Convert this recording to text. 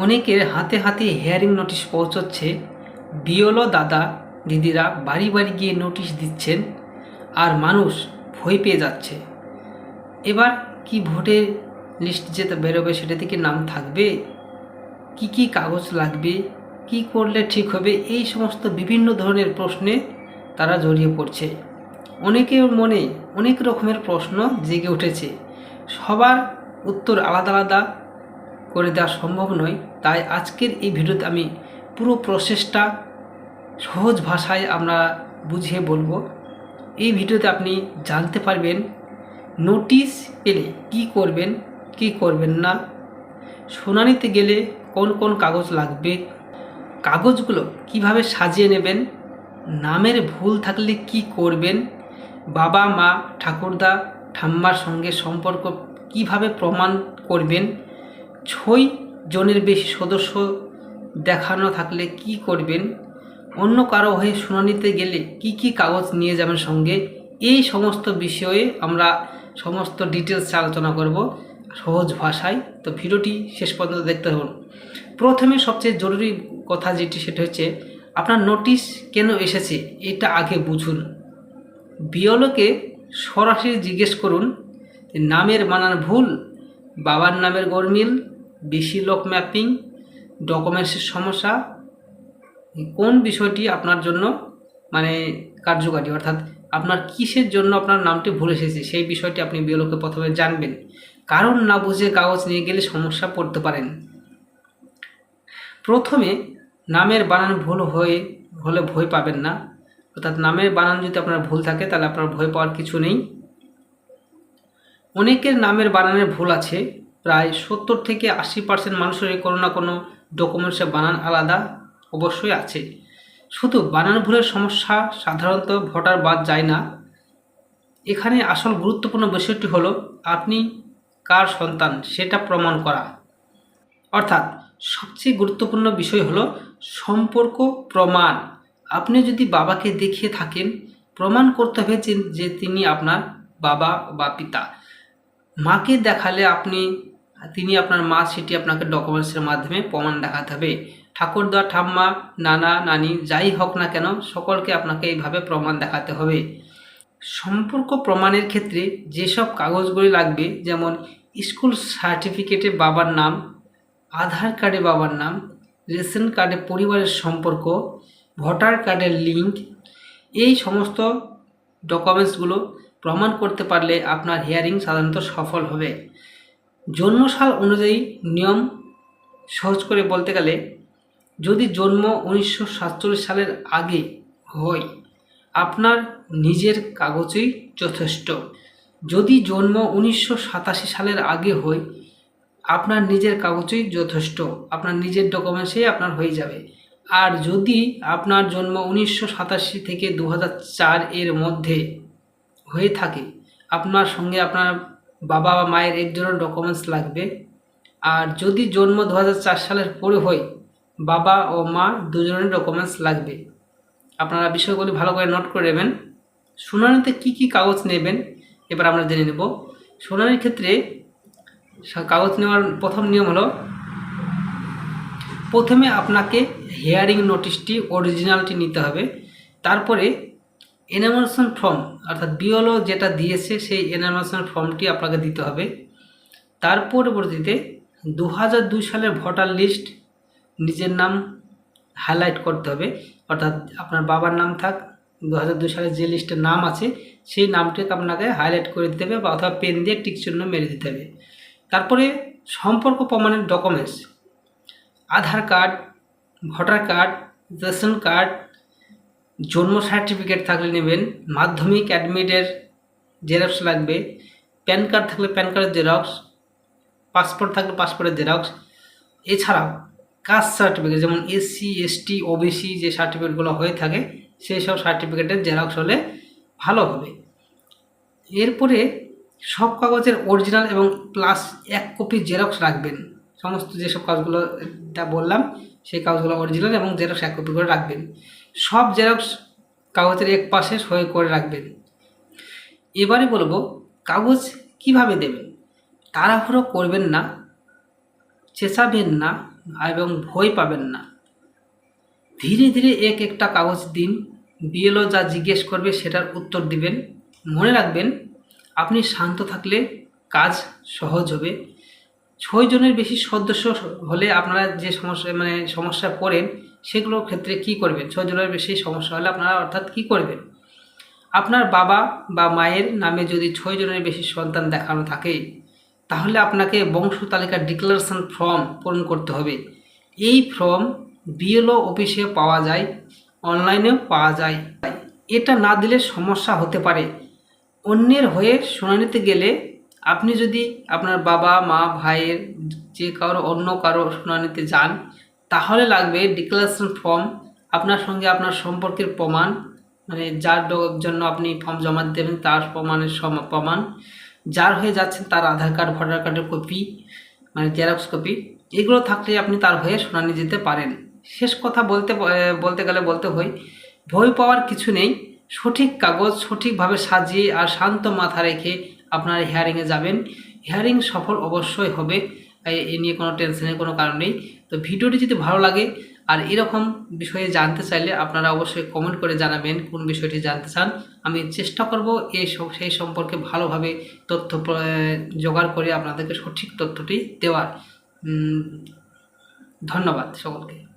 অনেকের হাতে হাতে হেয়ারিং নোটিশ পৌঁছচ্ছে। বিওলো দাদা, দিদিরা বাড়ি বাড়ি গিয়ে নোটিশ দিচ্ছেন আর মানুষ ভয় পেয়ে যাচ্ছে। এবার কি ভোটের লিস্ট যেটা বেরোবে সেটা থেকে নাম থাকবে? কি কি কাগজ লাগবে? কি করলে ঠিক হবে? এই সমস্ত বিভিন্ন ধরনের প্রশ্নে তারা জড়িয়ে পড়ছে। অনেকের মনে অনেক রকমের প্রশ্ন জেগে উঠেছে। সবার উত্তর আলাদা আলাদা করে দেওয়া সম্ভব নয়। তাই আজকের এই ভিডিওতে আমি পুরো প্রসেসটা সহজ ভাষায় আমরা বুঝিয়ে বলব। এই ভিডিওতে আপনি জানতে পারবেন নোটিশ পেলে কি করবেন কি করবেন না, শুনানিতে গেলে কোন কোন কাগজ লাগবে, কাগজগুলো কীভাবে সাজিয়ে নেবেন, নামের ভুল থাকলে কি করবেন, বাবা, মা, ঠাকুরদা, ঠাম্মার সঙ্গে সম্পর্ক কীভাবে প্রমাণ করবেন ছয় জনের বেশি সদস্য দেখানো থাকলে কি করবেন? অন্য কারও হয়ে শুনানিতে গেলে কি কি কাগজ নিয়ে যাবেন সঙ্গে? এই সমস্ত বিষয়ে আমরা সমস্ত ডিটেলস আলোচনা করব সহজ ভাষায়। তো ভিডিওটি শেষ পর্যন্ত দেখতে হবে প্রথমে সবচেয়ে জরুরি কথা যেটি, সেটা হচ্ছে আপনার নোটিশ কেন এসেছে, এটা আগে বুঝুন। বিয়লকে সরাসরি জিজ্ঞেস করুন নামের বানান ভুল? বাবার নামের গরমিল বেশি লোক ম্যাপিং ডকুমেন্টসের সমস্যা, কোন বিষয়টি আপনার জন্য মানে কার্যকারী? অর্থাৎ আপনার কিসের জন্য আপনার নামটি ভুল এসেছে? সেই বিষয়টি আপনি বিয়লকে প্রথমে জানবেন। কারণ না বুঝে কাগজ নিয়ে গেলে সমস্যা পড়তে পারেন। প্রথমে নামের বানান ভুল হয়ে, হলে ভয় পাবেন না। অর্থাৎ নামের বানান যদি আপনার ভুল থাকে, তাহলে আপনার ভয় পাওয়ার কিছু নেই। অনেকের নামের বানানের ভুল আছে। প্রায় সত্তর থেকে আশি পার্সেন্ট মানুষের কোনো না কোনো ডকুমেন্টসে বানান আলাদা, অবশ্যই আছে। শুধু বানান ভুলের সমস্যা সাধারণত ভোটার বাদ যায় না। এখানে আসল গুরুত্বপূর্ণ বিষয়টি হলো, আপনি কার সন্তান সেটা প্রমাণ করা। অর্থাৎ সবচেয়ে গুরুত্বপূর্ণ বিষয় হলো সম্পর্ক প্রমাণ। আপনি যদি বাবাকে দেখিয়ে থাকেন, প্রমাণ করতে হবে যে যে তিনি আপনার বাবা বা পিতা। মাকে দেখালে আপনি তিনি আপনার মা, সেটি আপনাকে ডকুমেন্টসের মাধ্যমে প্রমাণ দেখাতে হবে। ঠাকুরদা, ঠাম্মা, নানা, নানি, যাই হোক না কেন, সকলকে আপনাকে এইভাবে প্রমাণ দেখাতে হবে। সম্পর্ক প্রমাণের ক্ষেত্রে যেসব কাগজগুলি লাগবে, যেমন স্কুল সার্টিফিকেটে বাবার নাম, আধার কার্ডে বাবার নাম, রেশন কার্ডে পরিবারের সম্পর্ক, ভোটার কার্ডের লিঙ্ক, এই সমস্ত ডকুমেন্টসগুলো প্রমাণ করতে পারলে আপনার হিয়ারিং সাধারণত সফল হবে। জন্মসাল অনুযায়ী নিয়ম সহজ করে বলতে গেলে, যদি জন্ম উনিশশো সাতচল্লিশ সালের আগে হয়, আপনার নিজের কাগজই যথেষ্ট। যদি জন্ম উনিশশো সাতাশি সালের আগে হয়, আপনার নিজের কাগজই যথেষ্ট। আপনার নিজের ডকুমেন্টসেই আপনার হয়ে যাবে। আর যদি আপনার জন্ম উনিশশো সাতাশি থেকে দু এর মধ্যে হয়ে থাকে, আপনার সঙ্গে আপনার বাবা বা মায়ের একজনের ডকুমেন্টস লাগবে। আর যদি জন্ম দু সালের পরে হয়, বাবা ও মা দুজনের ডকুমেন্টস লাগবে। আপনারা বিষয়গুলি ভালো করে নোট করে নেবেন। শুনানিতে কি কি কাগজ নেবেন, এবার আমরা জেনে নেব। শুনানির ক্ষেত্রে কাগজ নেওয়ার প্রথম নিয়ম হলো, প্রথমে আপনাকে হিয়ারিং নোটিশটি অরিজিনালটি নিতে হবে। তারপরে এনামেশন ফর্ম অর্থাৎ বিওলো যেটা দিয়েছে সেই এনামেশন ফর্মটি আপনাকে দিতে হবে। তার পরবর্তীতে দু হাজার দুই সালের ভোটার লিস্ট নিজের নাম হাইলাইট করতে হবে। অর্থাৎ আপনার বাবার নাম থাক দু হাজার দুই সালের যে লিস্টের নাম আছে, সেই নামটিকে আপনাকে হাইলাইট করে দিতে হবে বা অথবা পেন দিয়ে টিক চিহ্ন মেরে দিতে হবে। তারপরে সম্পর্ক প্রমাণের documents Aadhaar card voter card ration card জন্ম সার্টিফিকেট থাকলে নেবেন, মাধ্যমিক অ্যাডমিটের জেরক্স লাগবে প্যান কার্ড থাকলে প্যান কার্ডের জেরক্স পাসপোর্ট থাকলে পাসপোর্টের জেরক্স এছাড়াও কাস্ট সার্টিফিকেট যেমন এসসি এসটি ওবিসি যে সার্টিফিকেটগুলো হয়ে থাকে, সেই সব সার্টিফিকেটের জেরক্স হলে ভালো হবে। এরপরে সব কাগজের অরিজিনাল এবং প্লাস এক কপি জেরক্স রাখবেন। সমস্ত যেসব কাগজগুলো তা বললাম সেই কাগজগুলো অরিজিনাল এবং জেরক্স এক কপি করে রাখবেন। সব জেরক্স কাগজের এক পাশে সই করে রাখবেন। এবারে বলব, কাগজ কীভাবে দেবেন? তাড়াহুড়ো করবেন না, চেঁচাবেন না এবং ভয় পাবেন না। ধীরে ধীরে এক একটা কাগজ দিন বিএলও যা জিজ্ঞেস করবে সেটার উত্তর দিবেন। মনে রাখবেন, আপনি শান্ত থাকলে কাজ সহজ হবে। ছয় জনের বেশি সদস্য হলে আপনারা যে সমস্যা মানে সমস্যা পড়েন, সেগুলোর ক্ষেত্রে কি করবেন? ছয় জনের বেশি সমস্যা হলে আপনারা অর্থাৎ কি করবেন? আপনার বাবা বা মায়ের নামে যদি ছয় জনের বেশি সন্তান দেখানো থাকে, তাহলে আপনাকে বংশ তালিকার ডিক্লারেশন ফর্ম পূরণ করতে হবে। এই ফর্ম বিএলও অফিসে পাওয়া যায় অনলাইনেও পাওয়া যায়। এটা না দিলে সমস্যা হতে পারে। অন্যের হয়ে শুনানিতে গেলে আপনি যদি আপনার বাবা, মা, ভাইয়ের যে কারও অন্য কারও শুনানিতে যান, তাহলে লাগবে ডিক্লারেশন ফর্ম আপনার সঙ্গে আপনার সম্পর্কের প্রমাণ মানে যার জন্য আপনি ফর্ম জমা দেবেন তার প্রমাণের প্রমাণ। যার হয়ে যাচ্ছেন তার আধার কার্ড, ভোটার কার্ডের কপি মানে জেরক্স কপি এগুলো থাকলে আপনি তার হয়ে শুনানি যেতে পারেন। শেষ কথা বলতে বলতে গেলে বলতে হয় ভয় পাওয়ার কিছু নেই, সঠিক কাগজ সঠিকভাবে সাজিয়ে আর শান্ত মাথা রেখে আপনার হিয়ারিংয়ে যাবেন। হিয়ারিং সফল অবশ্যই হবে এ- নিয়ে কোনো টেনশনের কোনো কারণ নেই। তো ভিডিওটি যদি ভালো লাগে, আর এরকম বিষয়ে জানতে চাইলে আপনারা অবশ্যই কমেন্ট করে জানাবেন কোন বিষয়টি জানতে চান। আমি চেষ্টা করব এই সেই সম্পর্কে ভালোভাবে তথ্য জোগাড় করে আপনাদেরকে সঠিক তথ্যটি দেওয়ার। ধন্যবাদ সকলকে।